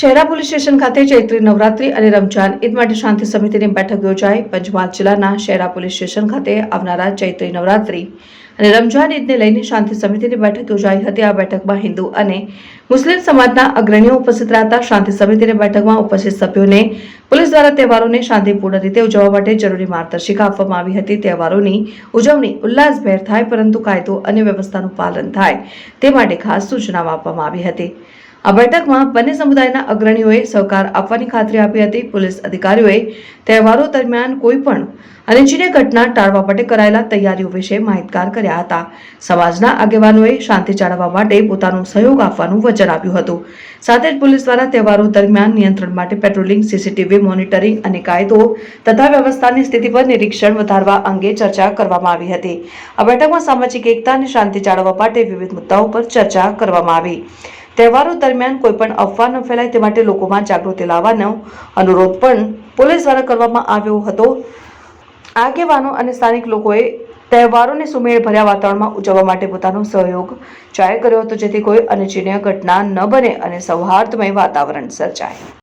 Shehera police station ખાતે ચૈત્રી નવરાત્રી અને રમજાન ઈદ માટે શાંતિ સમિતિની બેઠક યોજાઈ. પંચમહાલ જિલ્લાના શહેરા પોલીસ સ્ટેશન ખાતે આવનારા ચૈત્રી નવરાત્રી અને રમજાન ઈદને લઈને શાંતિ સમિતિની બેઠક યોજાઈ હતી. આ બેઠકમાં હિન્દુ અને મુસ્લિમ સમાજના અગ્રણીઓ ઉપસ્થિત રહ્યા શાંતિ સમિતિની બેઠકમાં ઉપસ્થિત સભ્યોને પોલીસ દ્વારા તહેવારોને શાંતિપૂર્ણ રીતે ઉજવવા માટે જરૂરી માર્ગદર્શિકા આપવામાં આવી હતી. તહેવારોની ઉજવણી ઉલ્લાસભેર થાય, પરંતુ કાયદો અને વ્યવસ્થાનું પાલન થાય તે માટે ખાસ સૂચનાઓ આપવામાં આવી હતી. આ બેઠકમાં બંને સમુદાયના અગ્રણીઓએ સહકાર આપવાની ખાતરી આપી હતી. પોલીસ અધિકારીઓએ તહેવારો દરમિયાન કોઈ પણ અનિચ્છનીય ઘટના ટાળવા માટે કરાયેલા તૈયારીઓ વિશે માહિતગાર કર્યા હતા. સમાજના આગેવાનોએ શાંતિ જાળવવા માટે પોતાનો સહયોગ આપવાનું વચન આપ્યું હતું. સાથે જ પોલીસ દ્વારા તહેવારો દરમિયાન નિયંત્રણ માટે પેટ્રોલિંગ, સીસીટીવી મોનિટરિંગ અને કાયદો તથા વ્યવસ્થાની સ્થિતિ પર નિરીક્ષણ વધારવા અંગે ચર્ચા કરવામાં આવી હતી. આ બેઠકમાં સામાજિક એકતા અને શાંતિ જાળવવા માટે વિવિધ મુદ્દાઓ પર ચર્ચા કરવામાં આવી. તહેવારો દરમિયાન કોઈ પણ અફવા ન ફેલાય તે માટે લોકોમાં જાગૃતિ લાવવાનો અનુરોધ પણ પોલીસ દ્વારા કરવામાં આવ્યો હતો. આગેવાનો અને સ્થાનિક લોકોએ તહેવારોને સુમેળ ભર્યા વાતાવરણમાં ઉજવવા માટે પોતાનો સહયોગ જાહેર કર્યો હતો, જેથી કોઈ અનિચ્છનીય ઘટના ન બને અને સૌહાર્દમય વાતાવરણ સર્જાય.